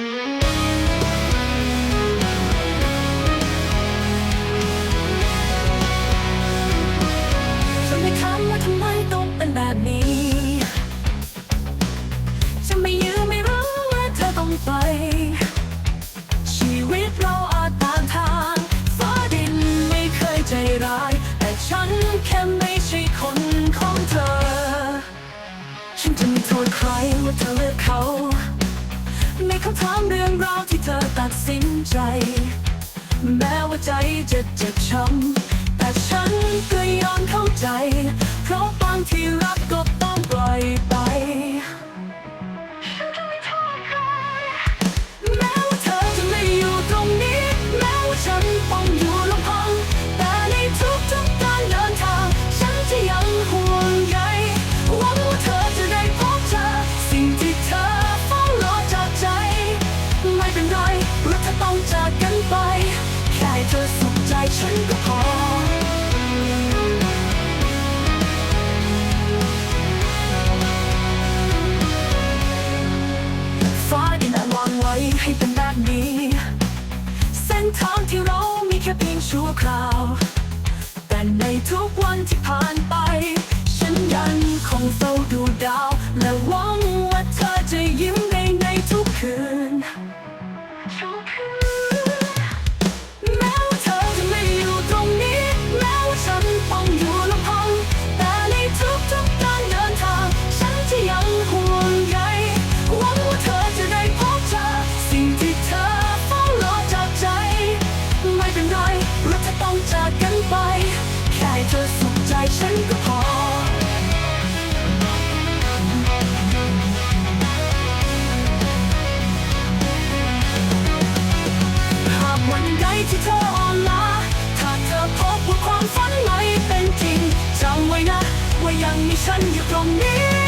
Música ถามเรื่องราวที่เธอตัดสินใจ แม้ว่าใจจะเจ็บช้ำแต่ฉันก็ยอมเข้าใจ เพราะบางที เธอสุขใจฉันก็พอ ฟ้าดินวางไว้ให้เป็นแบบนี้ เส้นทางที่เรามีแค่เพียงชั่วคราว แต่ในทุกวันที่ผ่านไป ฉันยังคงเฝ้าดู หากวันใดที่เธออ่อนล้าถ้าเธอพบว่าความฝันไม่เป็นจริงจำไว้นะ ว่ายังมีฉันอยู่ตรงนี้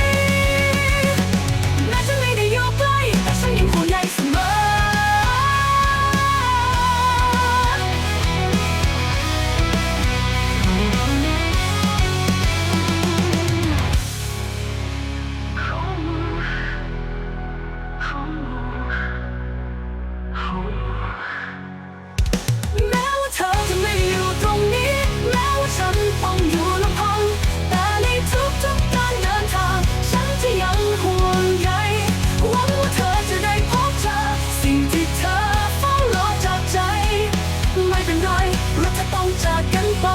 ต้องจากกันไป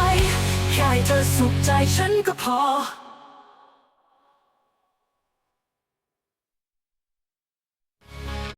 แค่เธอสุขใจฉันก็พอ